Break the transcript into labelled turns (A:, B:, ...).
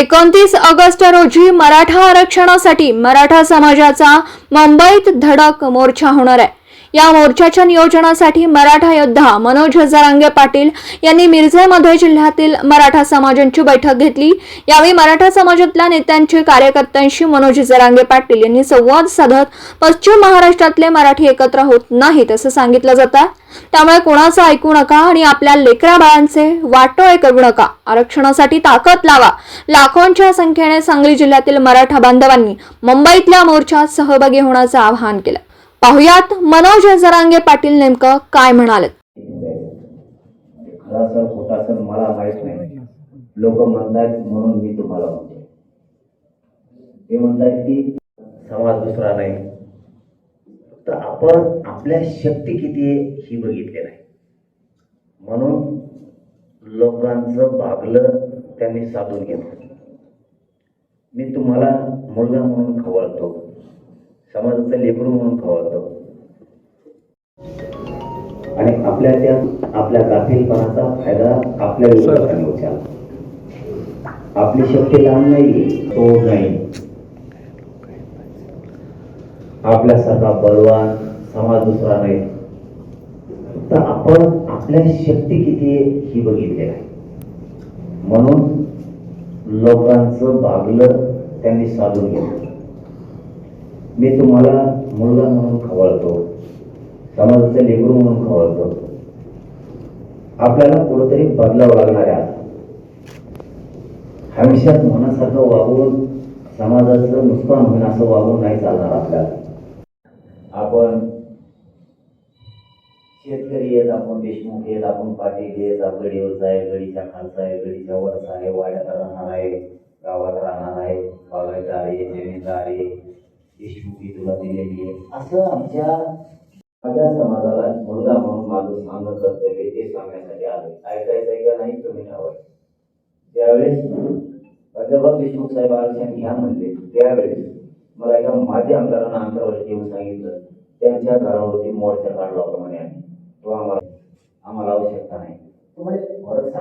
A: एकोणतीस ऑगस्ट रोजी मराठा आरक्षणासाठी मराठा समाजाचा मुंबईत धडक मोर्चा होणार आहे. या मोर्चाच्या नियोजनासाठी मराठा योद्धा मनोज हजारांगे पाटील यांनी मिरजेमध्ये जिल्ह्यातील मराठा समाजांची बैठक घेतली. यावेळी मराठा समाजातल्या नेत्यांची कार्यकर्त्यांशी मनोज हजारांगे पाटील यांनी संवाद साधत पश्चिम महाराष्ट्रातले मराठी एकत्र होत नाहीत असं सांगितलं जातं. त्यामुळे कोणाचं ऐकू नका आणि आपल्या लेकरा बाळांचे वाटोळे करू नका. आरक्षणासाठी ताकद लावा. लाखोंच्या संख्येने सांगली जिल्ह्यातील मराठा बांधवांनी मुंबईतल्या मोर्चात सहभागी होण्याचं आवाहन केलं. पाहुयात मनोज जरांगे पाटील नेमकं काय म्हणाले.
B: खरा सर खोटा सर मला माहीत नाही. लोक म्हणतात म्हणून मी तुम्हाला म्हणतो ते म्हणतात की समाज दुसरा नाही. फक्त आपण आपल्या शक्ती किती आहे ही बघितली नाही. म्हणून लोकांचं भागलं त्यांनी साधून घेतलं. मी तुम्हाला मुलगा म्हणून खवळतो. समाजाचं लेकरू म्हणून खवळतो आणि आपल्या त्या आपल्या गाफीलपणाचा फायदा आपल्या उचलला आपली शक्ती लहान नाही तो नाही आपल्यासारखा बलवान समाज दुसरा नाही. तर आपण आपल्या शक्ती किती आहे ही बघितलेलं आहे. म्हणून लोकांचं भागलं त्यांनी साधून घेतलं. मी तुम्हाला मुलगा म्हणून खवळतो समाजाचं लेबर म्हणून खवळतो. आपल्याला कुठंतरी बदलावं लागणार आहे. आता मनासारखं वागून समाजाचं नुकसान होईल असं वागून नाही चालणार आपल्याला. आपण शेतकरी आहेत आपण देशमुख आहेत आपण पाटील आहेत आपण गडीवरचा आहे गडीच्या खालचा आहे गडीच्या वरचा आहे वाड्यात राहणार आहे गावात राहणार आहे बागायतदार आहे जमीनदार आहे देशमुखी तुला दिलेली आहे असं आमच्या माझ्या समाजाला मुलगा म्हणून माझं सांगणं कर्तव्य ते सांगण्यासाठी आलोय ऐकायचं आहे का नाही तुम्ही ठरवाय त्यावेळेस प्राध्यापक देशमुख साहेब आरक्षण घ्या म्हणले त्यावेळेस मला एका माझ्या आमदारांना आमदारवरती येऊन सांगितलं. त्यांच्या घरावरती मोर्चा काढला होता म्हणे आम्ही.